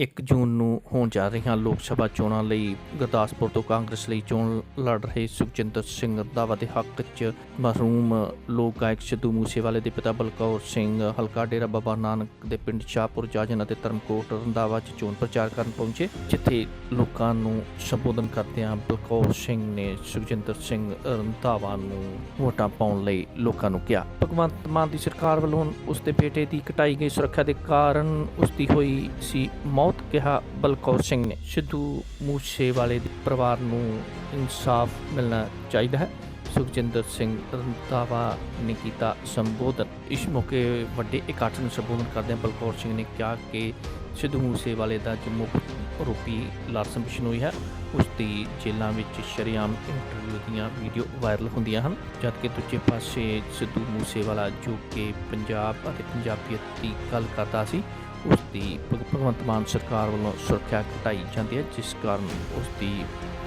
1 ਜੂਨ ਨੂੰ ਹੋਣ ਜਾ ਰਹੀਆਂ ਲੋਕ ਸਭਾ ਚੋਣਾਂ ਲਈ ਗੁਰਦਾਸਪੁਰ ਤੋਂ ਕਾਂਗਰਸ ਲਈ ਚੋਣ ਲੜ ਰਹੇ ਸੁਖਜਿੰਦਰ ਸਿੰਘ ਰੰਧਾਵਾ ਦੇ ਹੱਕ 'ਚ ਮਰਹੂਮ ਲੋਕ ਗਾਇਕ ਸਿੱਧੂ ਮੂਸੇਵਾਲੇ ਦੇ ਪਿਤਾ ਬਲਕੌਰ ਸਿੰਘ, ਹਲਕਾ ਡੇਰਾ ਬਾਬਾ ਨਾਨਕ ਦੇ ਪਿੰਡ ਸ਼ਾਹਪੁਰ ਜਾਜਨ ਅਤੇ ਧਰਮਕੋਟ ਰੰਧਾਵਾ 'ਚ ਚੋਣ ਪ੍ਰਚਾਰ ਕਰਨ ਪਹੁੰਚੇ, ਜਿੱਥੇ ਲੋਕਾਂ ਨੂੰ ਸੰਬੋਧਨ ਕਰਦਿਆਂ ਬਲਕੌਰ ਸਿੰਘ ਨੇ ਸੁਖਜਿੰਦਰ ਸਿੰਘ ਰੰਧਾਵਾ ਨੂੰ ਵੋਟਾਂ ਪਾਉਣ ਲਈ ਲੋਕਾਂ ਨੂੰ ਕਿਹਾ। ਭਗਵੰਤ ਮਾਨ ਦੀ ਸਰਕਾਰ ਵੱਲੋਂ ਉਸ ਦੇ ਬੇਟੇ ਦੀ ਕਟਾਈ ਗਈ ਸੁਰੱਖਿਆ ਦੇ ਕਾਰਨ ਉਸ ਦੀ ਹੋਈ ਸੀ ਮੌਤ। ਮੌਤ ਕਿਹਾ ਬਲਕੌਰ ਸਿੰਘ ਨੇ। ਸਿੱਧੂ ਮੂਸੇਵਾਲੇ ਦੇ ਪਰਿਵਾਰ ਨੂੰ ਇਨਸਾਫ ਮਿਲਣਾ ਚਾਹੀਦਾ ਹੈ। ਸੁਖਜਿੰਦਰ ਸਿੰਘ ਰੰਧਾਵਾ ਨੇ ਕੀਤਾ ਸੰਬੋਧਨ। ਇਸ ਮੌਕੇ ਵੱਡੇ ਇਕੱਠ ਨੂੰ ਸੰਬੋਧਨ ਕਰਦਿਆਂ ਬਲਕੌਰ ਸਿੰਘ ਨੇ ਕਿਹਾ ਕਿ ਸਿੱਧੂ ਮੂਸੇਵਾਲੇ ਦਾ ਜੰਮੂ ਆਰੋਪੀ ਲਾਰਸਨ ਬਿਸ਼ਨੋਈ ਹੈ ਉਸ ਦੀ ਜੇਲ੍ਹਾਂ ਵਿੱਚ ਸ਼ਰੇਆਮ ਇੰਟਰਵਿਊ ਦੀਆਂ ਵੀਡੀਓ ਵਾਇਰਲ ਹੁੰਦੀਆਂ ਹਨ। ਜਦਕਿ ਦੂਜੇ ਪਾਸੇ ਸਿੱਧੂ ਮੂਸੇਵਾਲਾ ਜੋ ਕਿ ਪੰਜਾਬ ਅਤੇ ਪੰਜਾਬੀਅਤ ਦੀ ਗੱਲ ਕਰਦਾ ਸੀ ਉਸ ਦੀ ਭਗ- ਭਗਵੰਤ ਮਾਨ ਸਰਕਾਰ ਵੱਲੋਂ ਸੁਰੱਖਿਆ ਘਟਾਈ ਜਾਂਦੀ ਹੈ, ਜਿਸ ਕਾਰਨ ਉਸ ਦੀ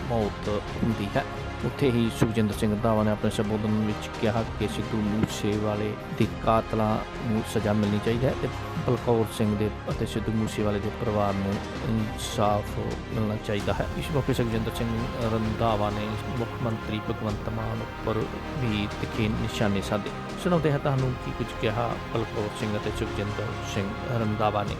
ਮੌਤ ਹੁੰਦੀ ਹੈ। ਉੱਥੇ ਹੀ ਸੁਖਜਿੰਦਰ ਸਿੰਘ ਰੰਧਾਵਾ ਨੇ ਆਪਣੇ ਸੰਬੋਧਨ ਵਿੱਚ ਕਿਹਾ ਕਿ ਸਿੱਧੂ ਮੂਸੇਵਾਲੇ ਦੇ ਕਾਤਲਾਂ ਨੂੰ ਸਜ਼ਾ ਮਿਲਣੀ ਚਾਹੀਦੀ ਹੈ ਤੇ ਬਲਕੌਰ ਸਿੰਘ ਦੇ ਅਤੇ ਸਿੱਧੂ ਮੂਸੇਵਾਲੇ ਦੇ ਪਰਿਵਾਰ ਨੂੰ ਇਨਸਾਫ ਮਿਲਣਾ ਚਾਹੀਦਾ ਹੈ। ਇਸ ਮੌਕੇ ਸੁਖਜਿੰਦਰ ਸਿੰਘ ਰੰਧਾਵਾ ਨੇ ਮੁੱਖ ਮੰਤਰੀ ਭਗਵੰਤ ਮਾਨ ਉੱਪਰ ਵੀ ਤਿੱਖੇ ਨਿਸ਼ਾਨੇ ਸਾਧੇ। ਸੁਣਾਉਂਦੇ ਹਾਂ ਤੁਹਾਨੂੰ ਕੀ ਕੁਝ ਕਿਹਾ ਬਲਕੌਰ ਸਿੰਘ ਅਤੇ ਸੁਖਜਿੰਦਰ ਸਿੰਘ ਰੰਧਾਵਾ ਨੇ।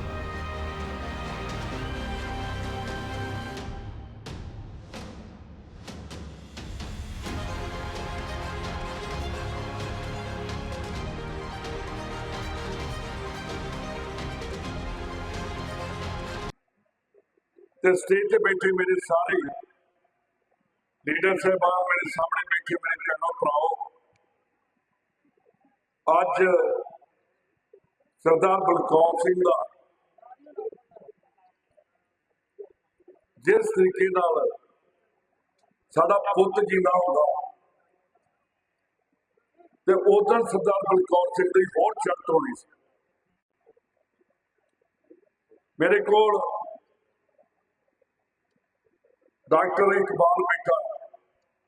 ਤੇ ਸਟੇਜ ਤੇ ਬੈਠੇ ਮੇਰੇ ਸਾਰੇ ਲੀਡਰ ਸਾਹਿਬਾਨ ਮੇਰੇ ਸਾਹਮਣੇ ਬੈਠੇ ਮੇਰੇ ਭੈਣੋ, ਭਰਾਓ। ਅੱਜ ਸਰਦਾਰ ਬਲਕੌਰ ਸਿੰਘ ਦਾ ਜਿਸ ਤਰੀਕੇ ਨਾਲ ਸਾਡਾ ਪੁੱਤ ਜੀਣਾ ਹੁੰਦਾ ਤੇ ਉਦੋਂ ਸਰਦਾਰ ਬਲਕੌਰ ਸਿੰਘ ਦੀ ਹੋਰ ਚੜ੍ਹਤ ਹੋਣੀ ਸੀ। ਮੇਰੇ ਕੋਲ ਡਾਕਟਰ ਇਕਬਾਲ ਬੇਟਾ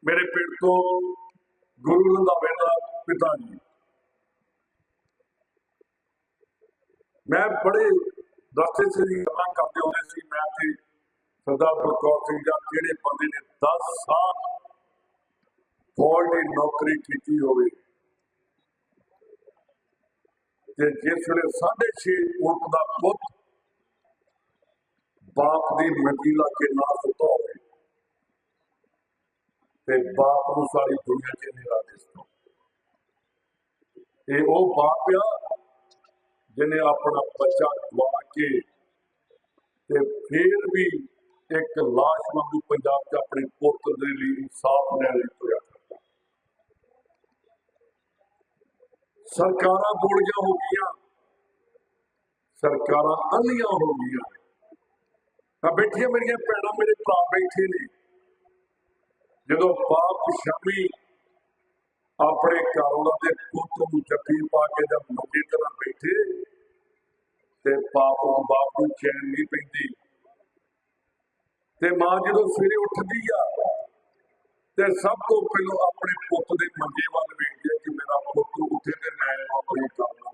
ਮੇਰੇ ਪਿੰਡ ਤੋਂ ਗੁਰੂ ਰੰਧਾਵੇ ਦਾ ਪਿਤਾ ਜੀ। ਮੈਂ ਬੜੇ ਰਸਤੇ ਸੇ ਦੀ ਗੱਲਾਂ ਕਰਦੇ ਹੁੰਦੇ ਸੀ, ਮੈਂ ਤੇ ਸਰਦਾਰ ਬਲਕੌਰ ਸਿੰਘ ਜਾਂ ਕਿਹੜੇ ਬੰਦੇ ਨੇ 10 ਸਾਲ ਫੌਜ ਦੀ ਨੌਕਰੀ ਕੀਤੀ ਹੋਵੇ, ਤੇ ਜਿਸ ਵੇਲੇ 6.5 ਫੁੱਟ ਦਾ ਪੁੱਤ ਬਾਪ ਦੀ ਮੰਜੀ ਲਾ ਕੇ ਨਾ ਸੁੱਤਾ ਹੋਵੇ ਤੇ ਬਾਪ ਨੂੰ ਸਾਰੀ ਦੁਨੀਆ 'ਚ ਨਹੀਂ ਲਾ ਦਿਸਦਾ ਇਹ ਉਹ ਬਾਪ ਆ, ਜਿਹਨੇ ਆਪਣਾ ਬੱਚਾ ਗਵਾ ਕੇ ਤੇ ਫਿਰ ਵੀ ਇੱਕ ਲਾਸ਼ ਵਾਂਗੂ ਪੰਜਾਬ 'ਚ ਆਪਣੇ ਪੁੱਤ ਦੇ ਲਈ ਇਨਸਾਫ ਲੈਣ ਲਈ ਤੁਰਿਆ ਫਿਰਦਾ। ਸਰਕਾਰਾਂ ਗੋਲੀਆਂ ਹੋ ਗਈਆਂ। ਸਰਕਾਰਾਂ ਅੰਨੀਆਂ ਹੋ ਗਈਆਂ। ਆ ਬੈਠੀਆਂ ਮੇਰੀਆਂ ਭੈਣਾਂ, ਮੇਰੇ ਭਰਾ ਬੈਠੇ ਨੇ। ਜਦੋਂ ਬਾਪ ਸ਼ਾਮੀ ਆਪਣੇ ਘਰ ਦੇ ਪੁੱਤ ਨੂੰ ਜੱਫੀ ਪਾ ਕੇ ਜਦ ਮੰਜੇ ਤੇ ਬੈਠੇ ਤੇ ਬਾਪ ਨੂੰ ਬਾਪ ਨੂੰ ਚੈਨ ਨਹੀਂ ਪੈਂਦੀ। ਤੇ ਮਾਂ ਜਦੋਂ ਸਵੇਰੇ ਉੱਠਦੀ ਆ ਤੇ ਸਭ ਤੋਂ ਪਹਿਲਾਂ ਆਪਣੇ ਪੁੱਤ ਦੇ ਮੰਜੇ ਵੱਲ ਵੇਖਦੀ ਆ ਕਿ ਮੇਰਾ ਪੁੱਤ ਉੱਠੇ ਤੇ ਮੈਂ ਇਹਨੂੰ ਆਪਣੇ ਕੰਮ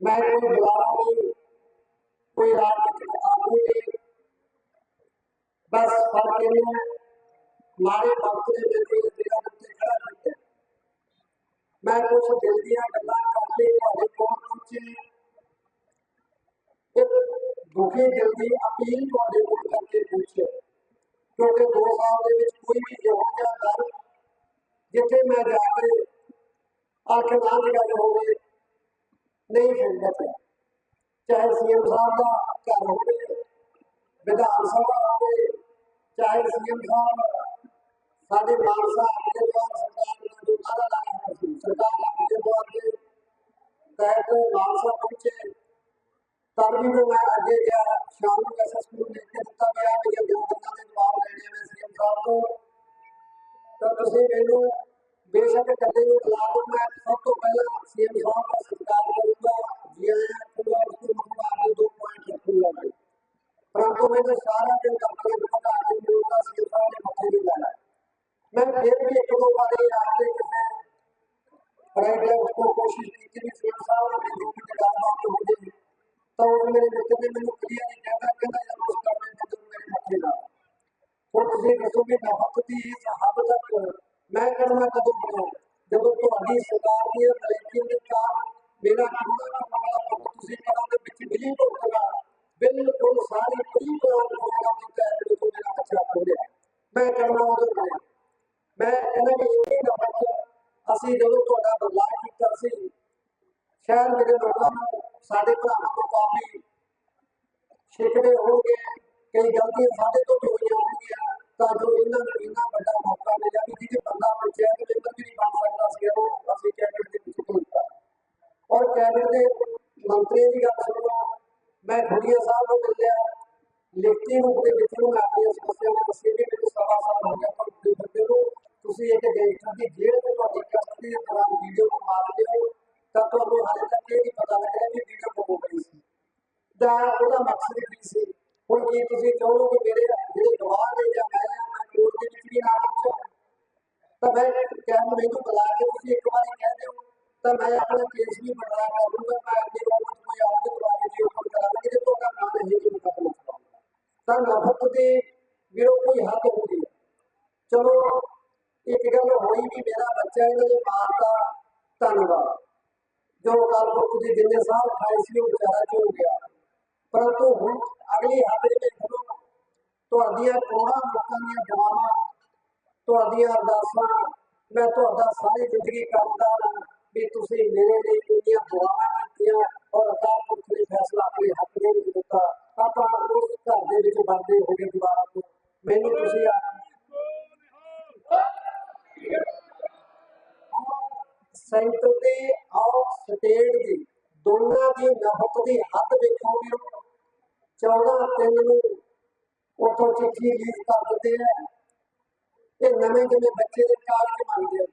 ਮੈਂ ਕੋਈ ਬੁਲਾਰਾ ਨਹੀਂ ਕੋਈ ਰਾਜਨੀਤਿਕ ਆਗੂ ਨਹੀਂ ਬਸ ਮਾਰੇ ਵਕਤ ਦੇ ਵਿੱਚ ਇਸ ਉੱਤੇ ਖੜਾ ਕੀਤਾ ਮੈਂ ਕੁਝ ਦਿਲ ਦੀਆਂ ਗੱਲਾਂ ਕਰਨ ਤੁਹਾਡੇ ਕੋਲ ਪਹੁੰਚੇ। ਇੱਕ ਦੁਖੀ ਦਿਲ ਦੀ ਅਪੀਲ ਤੁਹਾਡੇ ਕੋਲ ਕਰਕੇ ਪੁੱਛੇ ਕਿਉਂਕਿ 2 ਸਾਲ ਦੇ ਵਿੱਚ ਕੋਈ ਵੀ ਇਹੋ ਜਿਹਾ ਦਰ ਜਿੱਥੇ ਮੈਂ ਜਾ ਕੇ ਅੱਖ ਨਾ ਜਗਾਈ ਹੋਵੇ, ਨਹੀਂ ਸੁਣਦਾ ਪਿਆ। ਚਾਹੇ ਸੀਐਮ ਸਾਹਿਬ ਦਾ ਘਰ ਹੋਵੇ, ਵਿਧਾਨ ਸਭਾ ਹੋਵੇ ਚਾਹੇ ਸੀਐਮ ਸਾਹਿਬ ਸਾਡੇ ਮਾਨਸਾ ਦੇ ਦੁਆਰ ਸਰਕਾਰ ਨੇ ਜੋ ਵਾਅਦਾ ਲਾਇਆ ਹੋਇਆ ਸੀ, ਸਰਕਾਰ ਆਪਣੇ ਦੁਆਰ ਦੇ ਤਹਿਤ ਮਾਨਸਾ ਪਹੁੰਚੇ। ਤਦ ਵੀ ਮੈਂ ਅੱਗੇ ਗਿਆ, ਸ਼ਾਮ ਨੂੰ ਐਸਐਸਪੀ ਨੂੰ ਲਿਖ ਕੇ ਦਿੱਤਾ ਗਿਆ ਕਿ ਜੇ ਦੋ ਦੇ ਜਵਾਬ ਲੈਣੇ ਨੇ ਸੀਐਮ ਸਾਹਿਬ ਤੋਂ। ਤਾਂ ਤੁਸੀਂ ਮੈਨੂੰ ਬੇਸ਼ੱਕ ਕਦੇ ਵੀ ਬੁਲਾ ਲਓ ਮੈਂ ਸਭ ਤੋਂ ਪਹਿਲਾਂ ਸੀਐਮ ਸਾਹਿਬ ਦਾ ਸਤਿਕਾਰ ਕਰੂੰਗਾ, ਜੀ ਆਇਆਂ ਪੂਰਾ ਉਸ ਤੋਂ ਮਤਲਬ ਦੇ ਦੋ ਪੁਆਇੰਟ ਰੱਖੂੰਗਾ ਪਰੰਤੂ ਮੈਨੂੰ ਸਾਰਾ ਦਿਨ ਕੰਪਨੀ ਅਸੀਂ ਉਸ ਨੂੰ ਮੱਥੇ ਨਹੀਂ ਲਾਣਾ ਮੈਂ ਫਿਰ ਵੀ ਇੱਕ ਦੋ ਵਾਰੀ ਆਪਦੇ ਕਿਸੇ ਫਰਾਈਡੇ ਨੂੰ ਕੋਸ਼ਿਸ਼ ਕੀਤੀ ਕਿ ਸਰ ਸਾਹਿਬ ਨੇ ਮੈਨੂੰ ਕੁਝ ਗੱਲਬਾਤ ਹੋ ਜੇ ਤਾਂ ਉਹ ਮੇਰੇ ਮਿੱਤਰ ਨੇ ਮੈਨੂੰ ਕਲੀਅਰ ਨਹੀਂ ਕਹਿੰਦਾ ਕਹਿੰਦਾ, ਯਾਰ, ਉਸ ਕੰਮ ਨੇ ਮੈਨੂੰ ਮੇਰੇ ਮੱਥੇ ਲਾ। ਹੁਣ ਤੁਸੀਂ ਦੱਸੋ ਕਿ ਨਫਤ ਦੀ ਇਸ ਹੱਦ ਤੱਕ ਮੈਂ ਕਰਨਾ ਕਦੋਂ ਬਣਿਆ? ਜਦੋਂ ਤੁਹਾਡੀ ਸਰਕਾਰ ਦੀ ਨਲੇਕੀ ਦੇ ਕਾਰਨ ਮੇਰਾ ਕਿੰਨਾ ਮਾਮਲਾ ਤੁਸੀਂ ਕਰਾਂ ਦੇ ਵਿੱਚ ਬਿਲੀ ਭੁਗਤਣਾ ਬਿਲਕੁਲ ਸਾਰੀ ਪੂਰੀ ਪ੍ਰੋਗਰਾਮ ਦੀ ਤਹਿ ਬੱਚਾ ਖੋਲਿਆ ਮੈਂ ਕਰਨਾ ਉਦੋਂ ਬਣਿਆ ਮੈਂ ਕਹਿੰਦਾ ਕਿ ਇਹ ਨਫ਼ਰਤ ਅਸੀਂ ਜਦੋਂ ਤੁਹਾਡਾ ਬਦਲਾਅ ਕੀਤਾ ਸੀ ਸ਼ਾਇਦ ਮੇਰੇ ਲੋਕਾਂ ਨੂੰ ਸਾਡੇ ਭਰਾਵਾਂ ਤੋਂ ਕਾਫੀ ਛਿਕੜੇ ਹੋਣਗੇ ਕਈ ਗਲਤੀਆਂ ਸਾਡੇ ਤੋਂ ਵੀ ਹੋਈਆਂ ਹੋਣਗੀਆਂ ਤਾਂ ਜੋ ਇਹਨਾਂ ਨੂੰ ਇੰਨਾ ਵੱਡਾ ਮੌਕਾ ਮਿਲਿਆ ਵੀ ਜਿਹਦੇ ਬੰਦਾ ਪੰਚਾਇਤ ਮੈਂਬਰ ਵੀ ਨਹੀਂ ਬਣ ਸਕਦਾ ਸੀ ਉਹ ਅਸੀਂ ਕੈਬਨਿਟ ਦੇ ਵਿੱਚ ਭੇਜਤਾ ਔਰ ਕੈਬਨਿਟ ਦੇ ਮੰਤਰੀ ਦੀ ਗੱਲ ਸੁਣੋ ਮੈਂ ਖੁੜੀਆ ਸਾਹਿਬ ਨੂੰ ਮਿਲਿਆ ਲਿਖਤੀ ਰੂਪ ਦੇ ਵਿੱਚ ਨੂੰ ਮੈਂ ਆਪਣੀਆਂ ਸਮੱਸਿਆਵਾਂ ਦੱਸੀ ਕਿ ਮੈਨੂੰ ਸਵਾ ਸਾਲ ਹੋ ਗਿਆ, ਪਰ ਤੁਸੀਂ ਬੰਦੇ ਨੂੰ ਤੁਸੀਂ ਇੱਕ ਗੈਂਗਸਟਰ ਦੀ ਜੇਲ੍ਹ ਤੋਂ ਤੁਹਾਡੀ ਕਸਟਡੀ ਦੇ ਦੌਰਾਨ ਵੀਡੀਓ ਨੂੰ ਮਾਰ ਲਿਓ ਤਾਂ ਤੁਹਾਨੂੰ ਹਾਲੇ ਤੱਕ ਇਹ ਨਹੀਂ ਪਤਾ ਲੱਗ ਰਿਹਾ ਵੀ ਵੀਡੀਓ ਕਦੋਂ ਬਣੀ ਸੀ। ਦਾ ਉਹਦਾ ਮਕਸਦ ਕੀ ਸੀ? ਹੁਣ ਕੀ ਤੁਸੀਂ ਚਾਹੋ ਕਿ ਮੇਰੇ ਜਿਹੜੇ ਗਵਾਹ ਨੇ ਜਾਂ ਮੈਂ ਮੈਂ ਕੋਰਟ ਦੇ ਵਿੱਚ ਵੀ ਨਾ ਪਹੁੰਚਾਂ ਤਾਂ ਮੈਂ ਕਹਿ ਮੈਨੂੰ ਬੁਲਾ ਕੇ ਤੁਸੀਂ ਇੱਕ ਵਾਰੀ ਕਹਿ ਦਿਓ, ਤਾਂ ਮੈਂ ਆਪਣਾ ਕੇਸ ਵੀ ਬਣਾ ਕਰ ਲੂੰਗਾ ਮੈਂ ਅੱਗੇ ਕੋਰਟ ਕੋਈ ਆਉਂਦੇ ਦੁਆਰੇ ਵੀ ਓਪਨ ਕਰਾਂਗਾ ਜੇ ਤੁਹਾਡਾ ਨਾਮ ਨਹੀਂ ਜੀ ਮੁਕੱਦਮਾ ਚਲਾਉਂਗਾ ਤਾਂ ਨਫ਼ਰਤ ਦੇ ਵੀਰੋ ਕੋਈ ਹੱਦ ਹੁੰਦੀ ਹੈ ਚਲੋ ਇੱਕ ਗੱਲ ਹੋਈ ਵੀ ਮੇਰਾ ਬੱਚਾ ਇਹਨਾਂ ਨੇ ਮਾਰਤਾ ਧੰਨਵਾਦ ਜੋ ਕੱਲ ਜਿੰਨੇ ਸਾਹ ਉਠਾਏ ਸੀ, ਉਹ ਵਿਚਾਰਾ ਜੋ ਗਿਆ। ਪਰੰਤੂ ਹੁਣ ਅਗਲੀ ਹੱਦ ਵਿੱਚ ਜਦੋਂ ਤੁਹਾਡੀਆਂ ਕਰੋੜਾਂ ਲੋਕਾਂ ਦੀਆਂ ਦੁਆਵਾਂ, ਤੁਹਾਡੀਆਂ ਅਰਦਾਸਾਂ, ਮੈਂ ਤੁਹਾਡਾ ਸਾਰੀ ਜ਼ਿੰਦਗੀ ਕਰਦਾ ਹਾਂ ਵੀ ਤੁਸੀਂ ਮੇਰੇ ਲਈ ਇੰਨੀਆਂ ਦੁਆਵਾਂ ਕੀਤੀਆਂ ਔਰ ਅਕਾਲ ਪੁਰਖ ਨੇ ਫੈਸਲਾ ਆਪਣੇ ਹੱਕ ਦੇ ਵਿੱਚ ਦਿੱਤਾ ਆਪਾਂ ਉਸ ਘਰ ਦੇ ਵਿੱਚ ਬਣਦੇ ਹੋ ਗਏ ਦੁਬਾਰਾ ਤੋਂ ਮੈਨੂੰ ਤੁਸੀਂ ਆ ਸੈਂਟਰ ਦੇ ਔਰ ਸਟੇਟ ਦੀ, ਦੋਨਾਂ ਦੀ ਨਫ਼ਰਤ ਦੀ ਹੱਦ ਵੇਖੋ 14 ਤਿੰਨ ਨੂੰ ਉੱਥੋਂ ਚਿੱਠੀ ਰਿਲੀਜ਼ ਕਰ ਦਿੰਦੇ ਆ ਇਹ ਨਵੇਂ ਜਿਵੇਂ ਬੱਚੇ ਦੇ ਕਾਗਜ਼ ਮੰਗਦੇ ਆ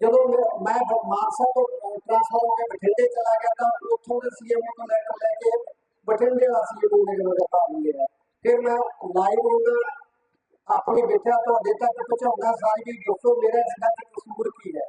ਜਦੋਂ ਮੈਂ ਮਾਨਸਾ ਤੋਂ ਟ੍ਰਾਂਸਫਰ ਹੋ ਕੇ ਬਠਿੰਡੇ ਚਲਾ ਗਿਆ ਤਾਂ ਉੱਥੋਂ ਦੇ ਸੀਐਮ ਤੋਂ ਲੈਟਰ ਲੈ ਕੇ ਬਠਿੰਡੇ ਦਾ ਸੀਐਮ ਨੇ ਜਦੋਂ ਦਿਖਾ ਦਿੰਦੇ ਫਿਰ ਮੈਂ ਲਾਈਵ ਹੁੰਦਾ, ਆਪਣੇ ਬੇਟਾ ਤੁਹਾਡੇ ਤੱਕ ਪਹੁੰਚਾਉਂਦਾ ਸਾਰੀ ਵੀ ਦੱਸੋ ਮੇਰਾ ਇਸ ਕਸੂਰ ਕੀ ਹੈ?